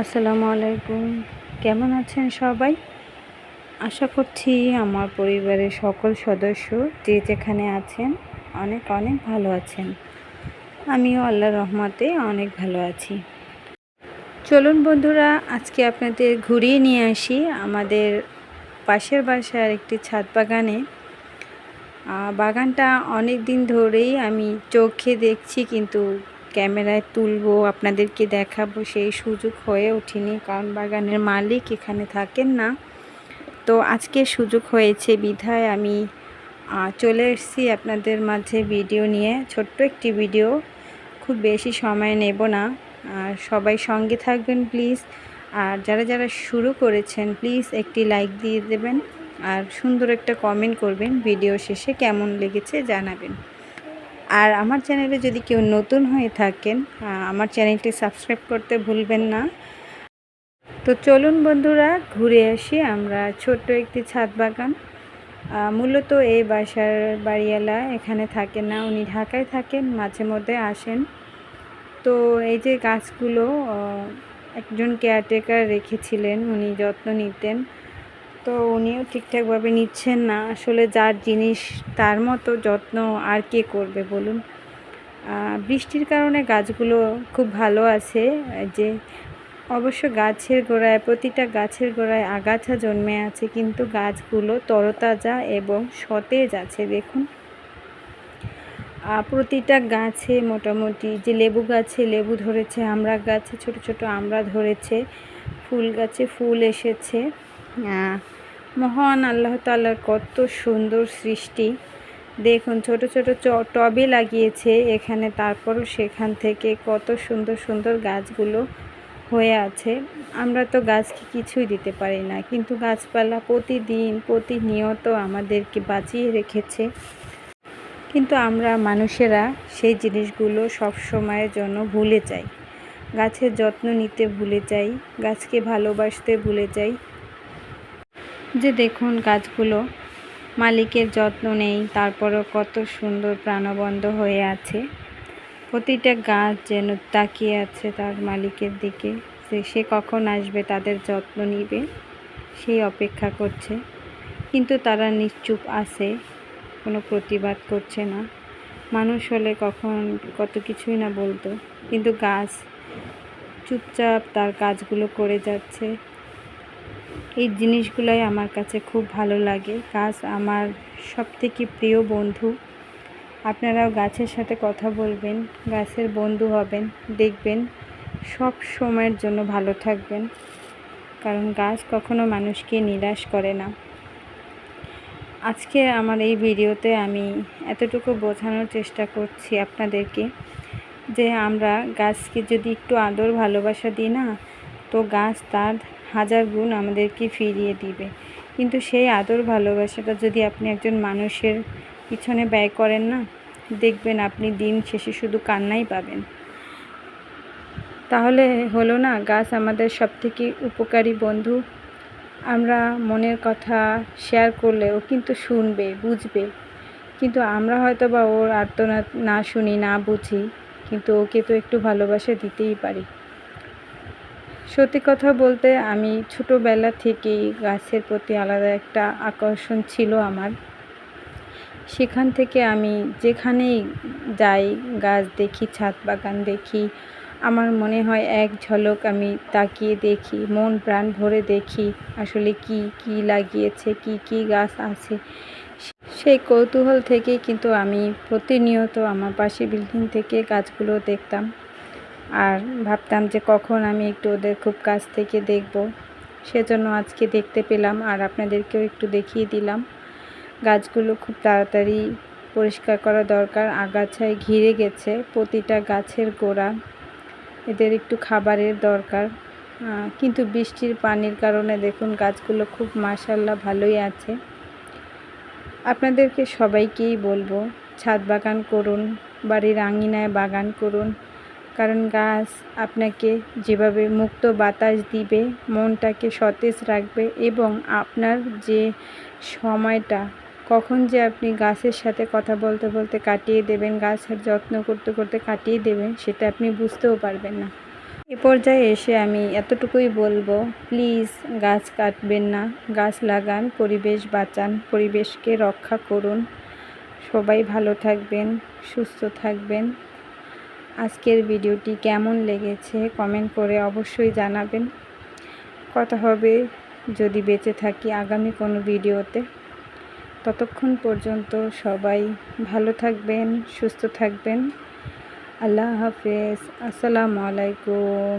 আসসালামু আলাইকুম। কেমন আছেন সবাই? আশা করছি আমার পরিবারের সকল সদস্য যে যেখানে আছেন, অনেক অনেক ভালো আছেন। আমিও আল্লাহ রহমতে অনেক ভালো আছি। চলুন বন্ধুরা, আজকে আপনাদের ঘুরিয়ে নিয়ে আসি আমাদের পাশের বাসার একটি ছাদ বাগানে। বাগানটা অনেক দিন ধরেই আমি চোখে দেখছি, কিন্তু ক্যামেরায় তুলবো, আপনাদেরকে দেখাবো, সেই সুযোগ হয়ে ওঠেনি। কারণ বাগানের মালিক এখানে থাকেন না। তো আজকে সুযোগ হয়েছে বিধায় আমি চলে এসেছি আপনাদের মাঝে ভিডিও নিয়ে। ছোট্ট একটি ভিডিও, খুব বেশি সময় নেব না। আর সবাই সঙ্গে থাকবেন প্লিজ। আর যারা যারা শুরু করেছেন, প্লিজ একটি লাইক দিয়ে দেবেন। আর সুন্দর একটা কমেন্ট করবেন। ভিডিও শেষে কেমন লেগেছে জানাবেন। আর আমার চ্যানেলে যদি কেউ নতুন হয়ে থাকেন আমার চ্যানেলটি সাবস্ক্রাইব করতে ভুলবেন না। তো চলুন বন্ধুরা, ঘুরে আসি আমরা ছোট্ট একটি ছাদ বাগান। মূলত এই বাসার বাড়িওয়ালা এখানে থাকেন না, উনি ঢাকায় থাকেন, মাঝে মধ্যে আসেন। তো এই যে গাছগুলো একজন কেয়ারটেকার রেখেছিলেন, উনি যত্ন নিতেন। তো উনিও ঠিকঠাকভাবে নিচ্ছেন না। আসলে যার জিনিস, তার মতো যত্ন আর কে করবে বলুন? বৃষ্টির কারণে গাছগুলো খুব ভালো আছে। যে, অবশ্য গাছের গোড়ায়, প্রতিটা গাছের গোড়ায় আগাছা জন্মে আছে, কিন্তু গাছগুলো তরতাজা এবং সতেজ আছে, দেখুন। প্রতিটা গাছে মোটামুটি, যে লেবু গাছে লেবু ধরেছে আমড়া গাছে, ছোট ছোট আমড়া ধরেছে, ফুল গাছে ফুল এসেছে। মহান আল্লাহ তাআলার কত সুন্দর সৃষ্টি। দেখুন, ছোট ছোট টবে লাগিয়েছে, এখানে তারপরও সেখান থেকে কত সুন্দর সুন্দর গাছগুলো হয়ে আছে। আমরা তো গাছকে কিছুই দিতে পারি না, কিন্তু গাছপালা প্রতিদিন, প্রতিনিয়ত আমাদেরকে বাঁচিয়ে রেখেছে। কিন্তু আমরা মানুষেরা সেই জিনিসগুলো সব সময়ের জন্য ভুলে যাই। গাছের যত্ন নিতে ভুলে যাই, গাছকে ভালোবাসতে ভুলে যাই। যে দেখুন গাছগুলো মালিকের যত্ন নেই, তারপরও কত সুন্দর প্রাণবন্ত হয়ে আছে। প্রতিটা গাছ যেন তাকিয়ে আছে তার মালিকের দিকে, যে সে কখন আসবে তাদের যত্ন নিবে, সেই অপেক্ষা করছে। কিন্তু তারা নিশ্চুপ আছে, কোনো প্রতিবাদ করছে না। মানুষ হলে কখন কত কিছুই না বলতো, কিন্তু গাছ চুপচাপ তার কাজগুলো করে যাচ্ছে। এই জিনিসগুলোই আমার কাছে খুব ভালো লাগে। গাছ আমার সবথেকে প্রিয় বন্ধু। আপনারাও গাছের সাথে কথা বলবেন, গাছের বন্ধু হবেন, দেখবেন, সব সময়ের জন্য ভালো থাকবেন। কারণ গাছ কখনো মানুষকে নিরাশ করে না। আজকে আমার এই ভিডিওতে আমি এতটুকু বোঝানোর চেষ্টা করছি আপনাদেরকে যে আমরা গাছকে যদি একটু আদর ভালোবাসা দিই না, তো গাছ তার হাজার গুণ আমাদেরকে ফিরিয়ে দিবে। কিন্তু সেই আদর ভালোবাসাটা যদি আপনি একজন মানুষের পিছনে ব্যয় করেন না, দেখবেন আপনি দিন শেষে শুধু কান্নাই পাবেন। তাহলে হলো না, গাছ আমাদের সবথেকে উপকারী বন্ধু। আমরা মনের কথা শেয়ার করলে ও কিন্তু শুনবে, বুঝবে। কিন্তু আমরা হয়তো বা ওর আর্তনাদ না শুনি, না বুঝি, কিন্তু ওকে তো একটু ভালোবাসা দিতেই পারি। সত্যি কথা বলতে আমি ছোটোবেলা থেকেই গাছের প্রতি আলাদা একটা আকর্ষণ ছিল আমার। সেখান থেকে আমি যেখানেই যাই, গাছ দেখি, ছাদ বাগান দেখি, আমার মনে হয় এক ঝলক আমি তাকিয়ে দেখি, মন প্রাণ ভরে দেখি আসলে কি কি লাগিয়েছে, কি কি গাছ আছে। সেই কৌতূহল থেকেই কিন্তু আমি প্রতিনিয়ত আমার পাশে বিল্ডিং থেকে গাছগুলো দেখতাম। আর ভাবতাম যে কখন আমি একটু ওদের খুব কাছ থেকে দেখব। সেজন্য আজকে দেখতে পেলাম আর আপনাদেরকেও একটু দেখিয়ে দিলাম। গাছগুলো খুব তাড়াতাড়ি পরিষ্কার করা দরকার। আগাছায় ঘিরে গেছে প্রতিটা গাছের গোড়া। এদের একটু খাবারের দরকার। কিন্তু বৃষ্টির পানির কারণে দেখুন গাছগুলো খুব মাশাল্লাহ ভালোই আছে। আপনাদেরকে সবাইকেই বলব, ছাদ বাগান করুন, বাড়ির আঙিনায় বাগান করুন। কারণ গাছ আপনাকে যেভাবে মুক্ত বাতাস দিবে, মনটাকে সতেজ রাখবে এবং আপনার যে সময়টা, কখন যে আপনি গাছের সাথে কথা বলতে বলতে কাটিয়ে দেবেন, গাছের যত্ন করতে করতে কাটিয়ে দেবেন, সেটা আপনি বুঝতেও পারবেন না। এ পর্যায়ে এসে আমি এতটুকুই বলব, প্লিজ গাছ কাটবেন না, গাছ লাগান, পরিবেশ বাঁচান, পরিবেশকে রক্ষা করুন। সবাই ভালো থাকবেন, সুস্থ থাকবেন। আজকের ভিডিওটি কেমন লেগেছে কমেন্ট করে অবশ্যই জানাবেন। কথা হবে যদি বেঁচে থাকি আগামী কোনো ভিডিওতে। ততক্ষণ পর্যন্ত সবাই ভালো থাকবেন, সুস্থ থাকবেন। আল্লাহ হাফেজ। আসসালামু আলাইকুম।